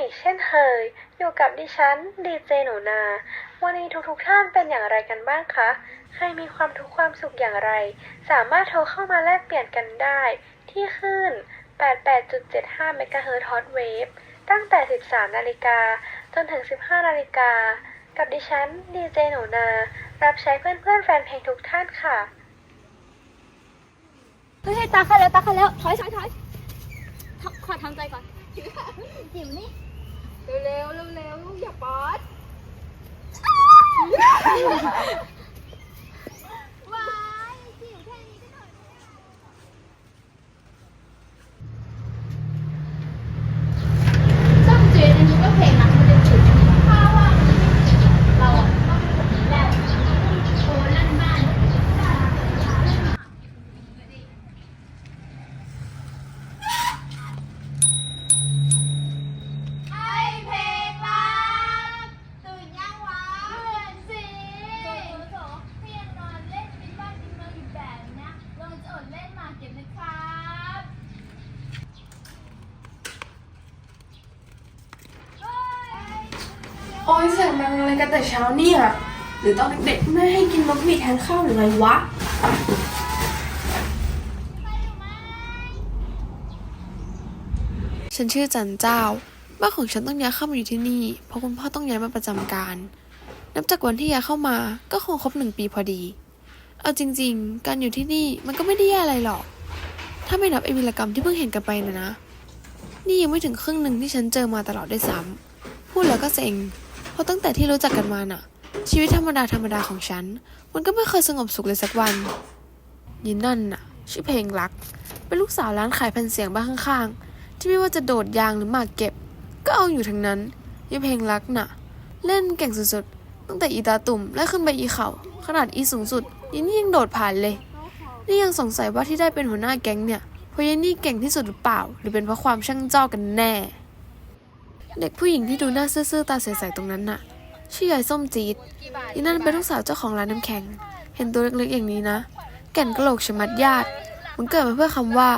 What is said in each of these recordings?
อีกเช่นเคย อยู่กับดิฉันดีเจหนูนา วันนี้ทุกๆท่านเป็นอย่างไรกันบ้างคะ ใครมีความทุกข์ความสุขอย่างไร สามารถโทรเข้ามาแลกเปลี่ยนกันได้ ที่คลื่น 88.75เมกะเฮิรตซ์ฮอตเวฟตั้งแต่ 13 นาฬิกาจนถึง 15 นาฬิกา กับดิฉันดีเจหนูนา รับใช้เพื่อนๆแฟนเพลงทุกท่านค่ะเฮ้ยตาค่ะแล้วตาค่ะแล้วถอยถอยถอยขอขอทำใจก่อนจิ๋วนี่ เร็วเร็วเร็วอย่าป๊อด ว้ายจิ๋วแค่นี้ก็ถอยต้องเจนอันนี้ก็เพลงนะมันจะจุดถ้าว่าเราอะต้องเป็นคนนี้แหละโอ้ลั่นบ้าน ไอเพลงรักตื่นยังวะตื่นสิโถโถเพียงนอนเล่นเป็นบ้านเป็นเมืองอยู่แบบนี้นะเราจะอดเล่นหมากเก็บนะครับเฮ้ย โอ้ยเสียงดังอะไร กันแต่เช้าเนี่ย หรือตอนเด็กๆแม่ให้กินนกหวีดแทนข้าวหรือไงวะฉันชื่อจันเจ้าบ้านของฉันต้องย้ายเข้ามาอยู่ที่นี่ เพราะคุณพ่อต้องย้ายมาประจำการ นับจากวันที่ย้ายเข้ามาก็คงครบหนึ่งปีพอดี เอาจริง ๆ การอยู่ที่นี่มันก็ไม่ได้แย่อะไรหรอก ถ้าไม่นับไอวิรกรรมที่เพิ่งเห็นกันไปนะนะ นี่ยังไม่ถึงครึ่งหนึ่งที่ฉันเจอมาตลอดด้วยซ้ำพูดแล้วก็เซ็ง ราะตั้งแต่ที่รู้จักกันมาน่ะ ชีวิตธรรมดาธรรมดาของฉัน มันก็ไม่เคยสงบสุขเลยสักวันยินนั่นน่ะ ชื่อเพลงรัก เป็นลูกสาวร้านขายแผ่นเสียงบ้านข้างๆ ที่ไม่ว่าจะโดดยางหรือหมากเก็บ ก็เอาอยู่ทั้งนั้นยายเพลงรักน่ะ เล่นเก่งสุดๆ ตั้งแต่อีตาตุ่มและขึ้นไปอีเขาขนาดอีสูงสุดยันนี่ยังโดดผ่านเลย นี่ยังสงสัยว่าที่ได้เป็นหัวหน้าแก๊งเนี่ยเพราะยันนี่เก่งที่สุดหรือเปล่า หรือเป็นเพราะความช่างจ้อกันแน่ เด็กผู้หญิงที่ดูหน้าซื่อๆตาใสๆตรงนั้นน่ะ ชื่อยายส้มจี๊ดอีนั่นเป็นลูกสาวเจ้าของร้านน้ำแข็ง เห็นตัวเล็กๆอย่างนี้นะ แก่นกะโหลกชะมัดญาติ มันเกิดมาเพื่อคำว่า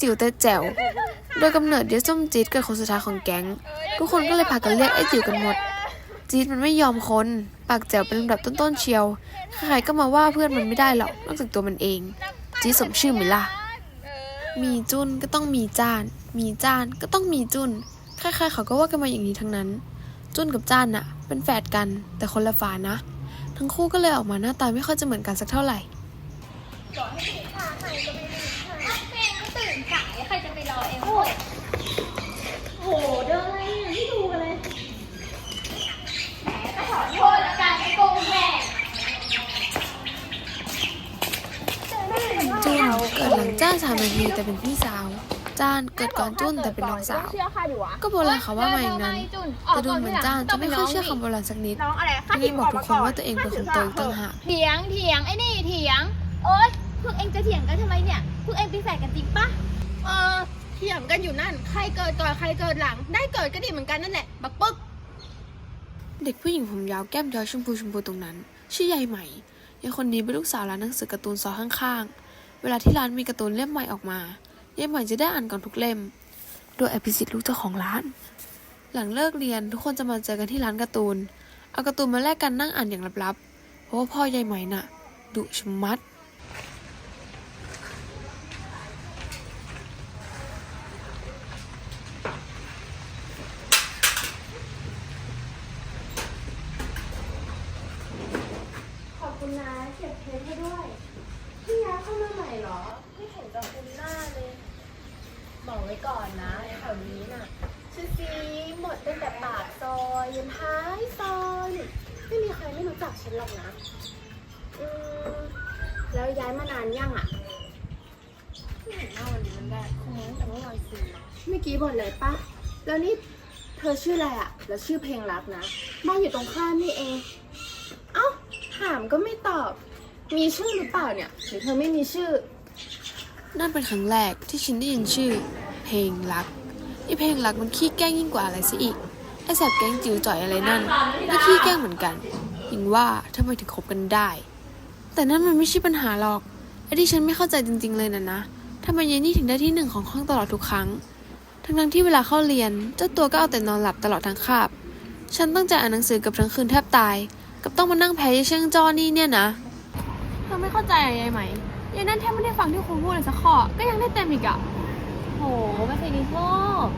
จิ๋วแต่แจ๋ว โดยกำเนิดเดียส้มจี๊ดเกิดคนสุดท้ายของแก๊ง ทุกคนก็เลยพากันเรียกไอ้จิ๋วกันหมด จี๊ดมันไม่ยอมคนปากแจ๋วเป็นลำดับต้นๆเชียว ใครๆก็มาว่าเพื่อนมันไม่ได้หรอกนอกจากตัวมันเอง จี๊ดสมชื่อไหมล่ะมีจุนก็ต้องมีจาน มีจานก็ต้องมีจุน ใครๆเขาก็ว่ากันมาอย่างนี้ทั้งนั้น จุนกับจ้านน่ะ เป็นแฝดกัน แต่คนละฝานะ ทั้งคู่ก็เลยออกมาหน้าตาไม่ค่อยจะเหมือนกันสักเท่าไหร่เพลงก็ตื่นสายใครจะไปรอเองโอ้โหเดินอะไรเนี่ยที่ดูกันเลยแหมก็ขอโทษแล้วกันไอ้โกงแหวกจุนเกิดหลังจ้านสามนาทีแต่เป็นพี่สาว จ้านเกิดก่อนจุนแต่เป็นน้องสาวเชื่อค่ะดิวะก็โบราณเขาว่ามาอย่างนั้น แต่ดูเหมือนจ้านจะไม่ค่อยเชื่อคำโบราณสักนิดน้องอะไรที่นี่บอกทุกคนว่าตัวเองเป็นคนโตอีกต่างหากเถียงเถียงไอ้นี่เถียงโอ๊ยพวกเองจะเถียงกันทำไมเนี่ยพวกเองเป็นแฝดกันจริงปะเออเถียงกันอยู่นั่น ใครเกิดก่อนใครเกิดหลัง ได้เกิดก็ดีเหมือนกันนั่นแหละบักปึ๊กเด็กผู้หญิงผมยาวแก้มย้อยชมพูชมพูตรงนั้น ชื่อยายใหม่ยายคนนี้เป็นลูกสาวร้านหนังสือการ์ตูนซอยข้างๆ เวลาที่ร้านมีการ์ตูนเล่มใหม่ออกมา ยายใหม่จะได้อ่านก่อนทุกเล่ม โดยอภิสิทธิ์ลูกเจ้าของร้าน หลังเลิกเรียนทุกคนจะมาเจอกันที่ร้านการ์ตูน เอาการ์ตูนมาแลกกันนั่งอ่านอย่างลับๆ เพราะว่าพ่อยายใหม่น่ะดุชะมัด ขอบคุณนะเก็บเทปให้ด้วย พี่ย้ายเข้ามาใหม่เหรอ ไม่เห็นจะคุ้นหน้าเล บอกไว้ก่อนนะแถวนี้น่ะชื่อซีหมดตั้งแต่ปากซอยยันท้ายซอยไม่มีใครไม่รู้จักฉันหรอกนะ อืมแล้วย้ายมานานยังอะไม่เห็นหน้าวันนี้มันได้คงตั้งแต่เมื่อวานซืนเมื่อกี้บ่นเลยปะแล้วนี่เธอชื่ออะไรอะ แล้วชื่อเพลงรักนะบ้านอยู่ตรงข้ามนี่เอง เอ้าถามก็ไม่ตอบ มีชื่อหรือเปล่าเนี่ยหรือเธอไม่มีชื่อ นั่นเป็นครั้งแรกที่ฉันได้ยินชื่อ เพลงรักไอเพลงรักมันขี้แกล้งยิ่งกว่าอะไรซะอีกไอแสบแกล้งจิ๋วจ่อยอะไรนั่นก็ขี้แกล้งเหมือนกันยิงว่าทำไมถึงคบกันได้ แต่นั่นมันไม่ใช่ปัญหาหรอกไอที่ฉันไม่เข้าใจจริง ๆ เลยนะนะทำไมเยนนี่ถึงได้ที่หนึ่งของห้องตลอดทุกครั้ง ทั้ทั้งๆที่เวลาเข้าเรียนเจ้าตัวก็เอาแต่นอนหลับตลอดทั้งคาบ ฉันตั้งใจอ่านหนังสือกับทั้งคืนแทบตาย กับต้องมานั่งแพ้ยายเชิงจ้อนี่เนี่ยนะเธอไม่เข้าใจอะยายไหม ยายนั่นแทบไม่ได้ฟังที่ครูพูดเลยสักข้อ ก็ยังได้เต็มอีกอะโหไม่เคยดีโทษ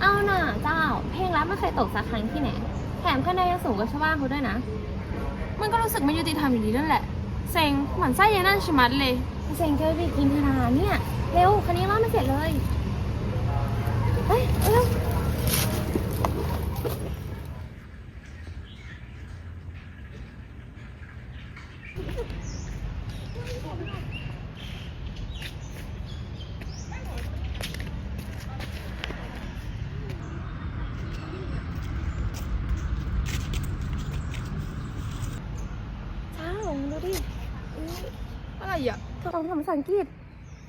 เอาน่ะเจ้า เพลงรักไม่เคยตกสักครั้งที่ไหน แถมคะแนนยังสูงกว่าชาวบ้านเขาด้วยนะ มันก็รู้สึกไม่ยุติธรรมอยู่ดีนั่นแหละ เซ็งหมันไส้ยายนั่นชิมัดเลย เซ็งเกอร์ไปกินธนาเนี่ย เร็วคันนี้รอดไม่เสร็จเลย เฮ้ยเร็ว เช้าดูดิ อะไรอะ ตอง ทำภาษาอังกฤษ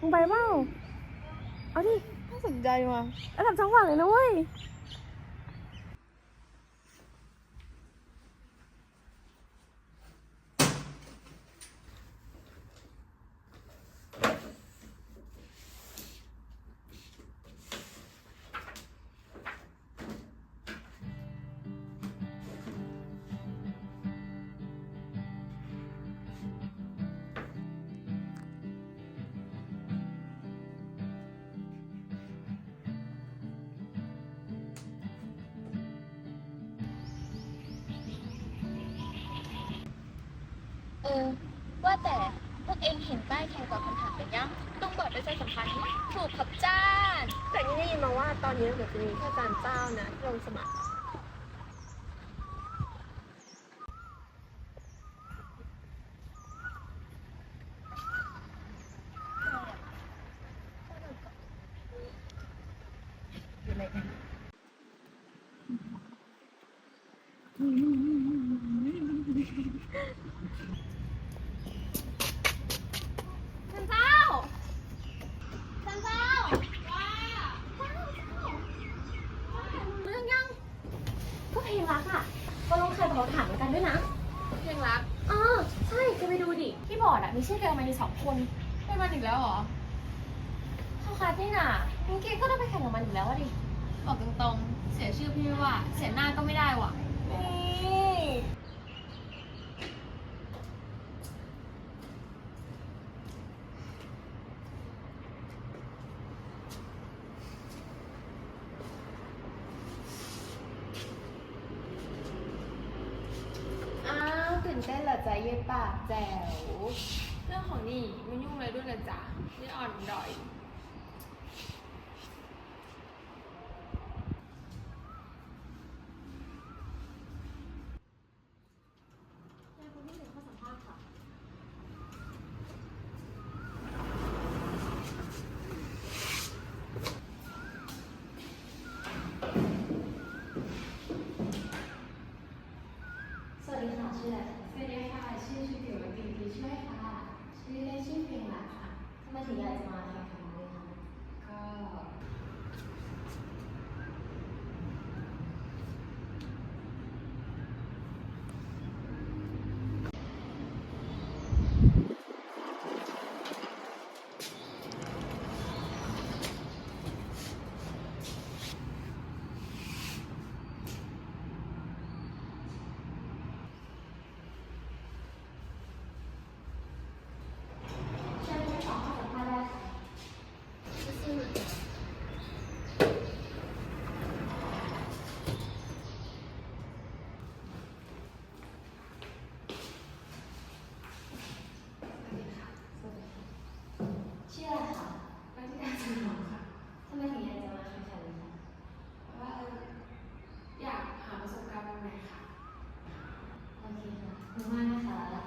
มึงไปเปล่าเอาดิ น่าสนใจว่ะระดับจังหวัดเลยนะเว้ย เออ ว่าแต่พวกเองเห็นป้ายแข่งตอบคำถามกันยังตรงบอร์ดประชาสัมพันธ์นี่ถูกขับจ้านแต่นี่ได้ยินมาว่าตอนนี้เหมือนจะมีแค่จานเจ้านะที่ลงสมัครท่านเจ้าท่านเจ้าว่าเรื่องยังก็เพลงรักอะก็ลงใครบอกถามกันด้วยนะเพลงรักอ๋อใช่แกไปดูดิที่บอร์ดอะมีชื่อแกมาในสองคนเป็นมันอีกแล้วเหรอเขาคล้ายพี่น่ะงั้นแกก็ต้องไปแข่งกับมันอยู่แล้วอะดิบอกตรงๆ เสียชื่อพี่ไม่ว่า เสียหน้าก็ไม่ได้ว่ะ นี่ อ้าวตื่นเต้นเหรอจ๊ะเย็น ปากแจ๋วเรื่องของนี่มันยุ่งเลยด้วยนะจ๊ะนี่อ่อนดอย สวัสดีค่ะ ชื่ออะไรสวัสดีค่ะ ชื่อชื่อเกี่ยวกับกินดีช่วยค่ะ ชื่อเล่นชื่อเพลงรักค่ะทำไมถึงอยากจะมาแข่งขันเลยคะก็ เชิญทั้งสองเข้าสัมภาษณ์ได้ค่ะชื่ออะไรคะรัติการจันทร์ค่ะทำไมถึงอยากจะมาแข่งขันเลยคะ ว่าอยากหาประสบการณ์ใหม่ๆค่ะ โอเคค่ะขอบคุณมากนะคะ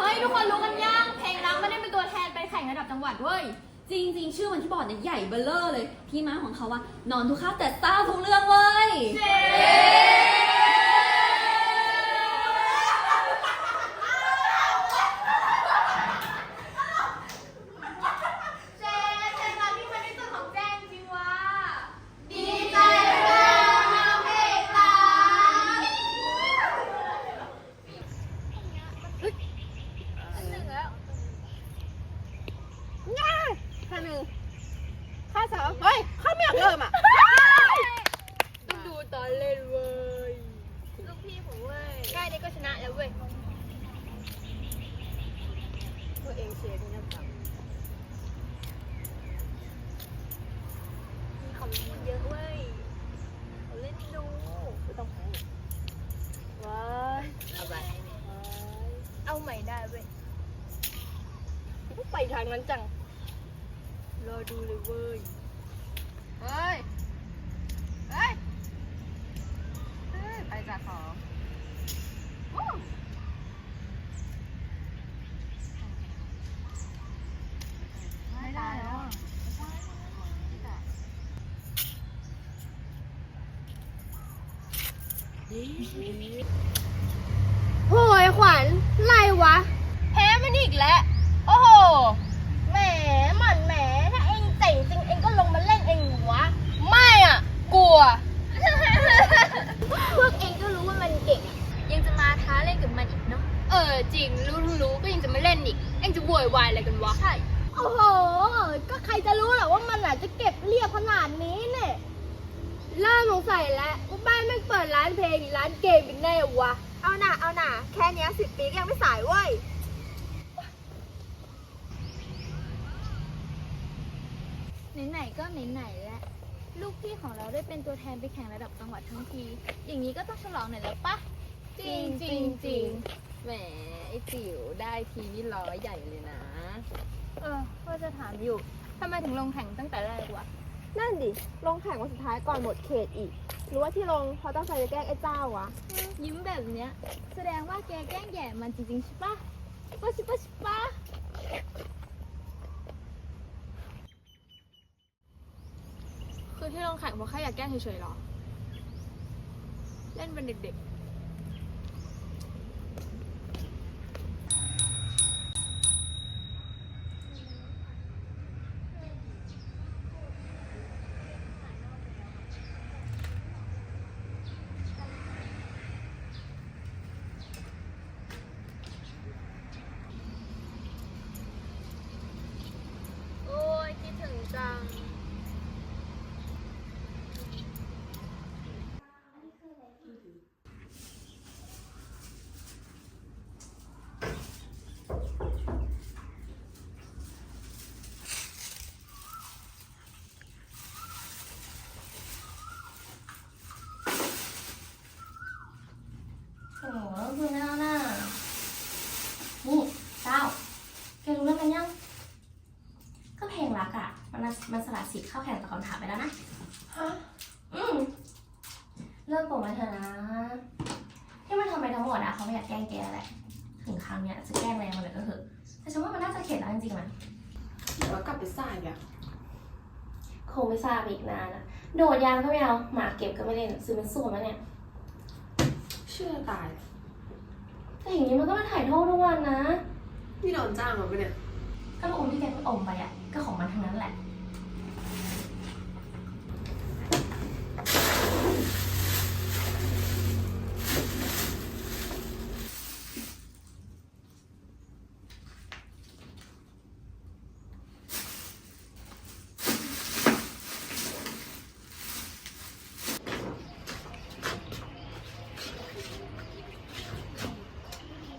เฮ้ยทุกคนรู้กันยังเพลงรักไม่ได้เป็นตัวแทนไปแข่งระดับจังหวัดเว้ย จริงๆ ชื่อมันที่บอร์ดเนี่ยใหญ่เบลเลอร์เลย ที่มาของเขาว่านอนทุกข้าวแต่เศร้าทุกเรื่องเว้ย เจ๊เพลงรักที่มันที่สุดของแจ้งจริงวะดีใจด้วย มอะต้องดูตอนเล่นเว้ยลูกพี่ผมเว้ยใกล้นี้ก็ชนะแล้วเว้ยตัวเองเชียร์ด้วยนะครับเขาเล่นเยอะเว้ยเขาเล่นดูไม่ต้องแพ้ว้ายเอาไปเอาใหม่ได้เว้ยไปทางนั้นจัง รอดูเลยเว้ย เฮ้ย เฮ้ย เฮ้ย ไปจากของไม่ได้แล้ว โหยขวัญไรวะ แพ้มันอีกแล้ว โอ้โห แหมหมันแหม ถ้าเองเจ๋งจริงเองก็ลงมาเล่นเองวะ ไม่อะ กลัว พวกเองก็รู้ว่ามันเก่งอะ ยังจะมาท้าเล่นกับมันอีกเนาะ เออ จริง รู้รู้รู้ก็ยังจะมาเล่นอีก เองจะบวยวายอะไรกันวะ ใช่ โอ้โห ก็ใครจะรู้หรอว่ามันอะจะเก็บเรียบขนาดนี้เนี่ยเริ่มสงสัยแล้วว่าบ้านแม่งเปิดร้านเพลงหรือร้านเกมเป็นแน่วะ เอาหน่าเอาหน่าแค่เนี้สิบปีก็ยังไม่สายเว้ย ไหน ๆก็ไหนๆแล้วลูกพี่ของเราได้เป็นตัวแทนไปแข่งระดับจังหวัดทั้งที อย่างนี้ก็ต้องฉลองหน่อยแล้วปะจริงจริงจริงแหมไอจิ๋วได้ทีนี่ล้อใหญ่เลยนะ เออว่าจะถามอยู่ทำไมถึงลงแข่งตั้งแต่แรกวะนั่นดิ ลงแข่งวันสุดท้ายก่อนหมดเขตอีก หรือว่าที่ลงเพราะตั้งใจจะแกล้งไอ้เจ้าวะ ยิ้มแบบเนี้ย แสดงว่าแกแกล้งแย่มันจริงๆใช่ปะปะชิปะชิปะ คือที่ลงแข่งเพราะแค่อยากแกล้งเฉยๆหรอ เล่นเป็นเด็กๆ โอ้ยคิดถึงจัง โอ้โหคือไม่เอาหน้านี่เจ้า แกรู้เรื่องกันยัง ก็เพลงรักอะมันน่ะ มันสละสิทธิ์เข้าแข่งตอบคำถามไปแล้วนะฮะอืมเลิกโกรธมาเถอะนะที่มันทำไปทั้งหมดอะเขาไม่อยากแกล้งแกแหละถึงครั้งเนี้ยจะแกล้งแรงมาเลยก็เถอะแต่ฉันว่ามันน่าจะเข็ดแล้วจริงๆมันเดี๋ยวกลับไปสายอะคงไม่ทราบอีกนานอะโดดยางก็ไม่เอาหมาเก็บก็ไม่เล่นซื้อเป็นส้วมแล้วเนี่ยเชื่อตาย แต่อย่างนี้มันก็มาถ่ายโทษทุกวันนะ นี่โดนจ้างมาปะเนี่ย ก็ลูกอมที่แกเพิ่งอมไปอะ ก็ของมันทั้งนั้นแหละ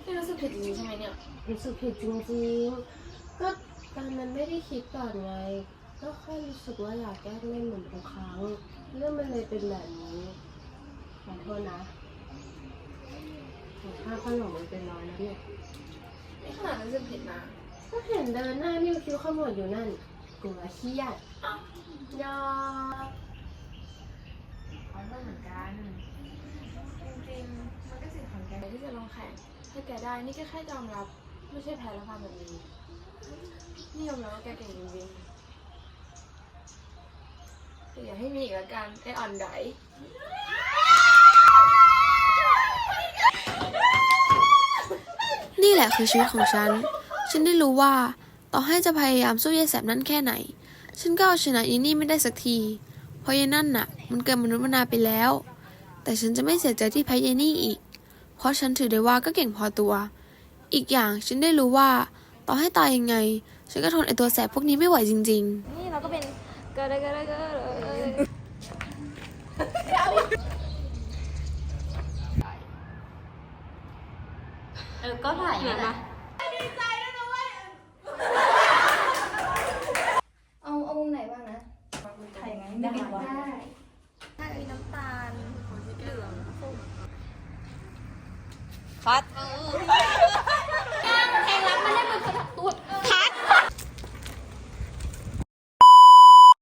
นี่รู้สึกผิดจริงๆใช่ไหมเนี่ย รู้สึกผิดจริงๆก็ ตอนนั้นไม่ได้คิดก่อนไง ก็แค่รู้สึกว่าอยากแกล้งเล่นเหมือนทุกครั้ง เรื่องมันเลยเป็นแบบนี้ ขอโทษนะขอค่าขนมมันเป็นร้อยนะเนี่ยนี่ขนาดรู้สึกผิดนะก็เห็นเดินหน้านิ้วคิ้วขมวดอยู่นั่นกลัวเครียดยอมขอโทษเหมือนกัน จริงๆ มันก็สิ่งของแกที่จะลงแข่งถ้าแกได้นี่ก็แค่ยอมรับ ไม่ใช่แพ้แล้วความแบบนี้ นี่ยอมรับว่าแกเก่งจริงๆแต่อย่าให้มีอีกแล้วกันไออ่อนไดนี่แหละคือชีวิตของฉัน ฉันได้รู้ว่า ต่อให้จะพยายามสู้ยายแสบนั่นแค่ไหน ฉันก็เอาชนะยีนี่ไม่ได้สักที เพราะยายนั่นน่ะ มันเกินมนุษย์มนาไปแล้ว แต่ฉันจะไม่เสียใจที่แพ้ยายนี่อีก เพราะฉันถือได้ว่าก็เก่งพอตัว อีกอย่างฉันได้รู้ว่า ต่อให้ตายยังไง ฉันก็ทนไอตัวแสบพวกนี้ไม่ไหวจริง ๆ นี่เราก็เป็นเกิดเกิดเกิดเออก็ถ่ายนะ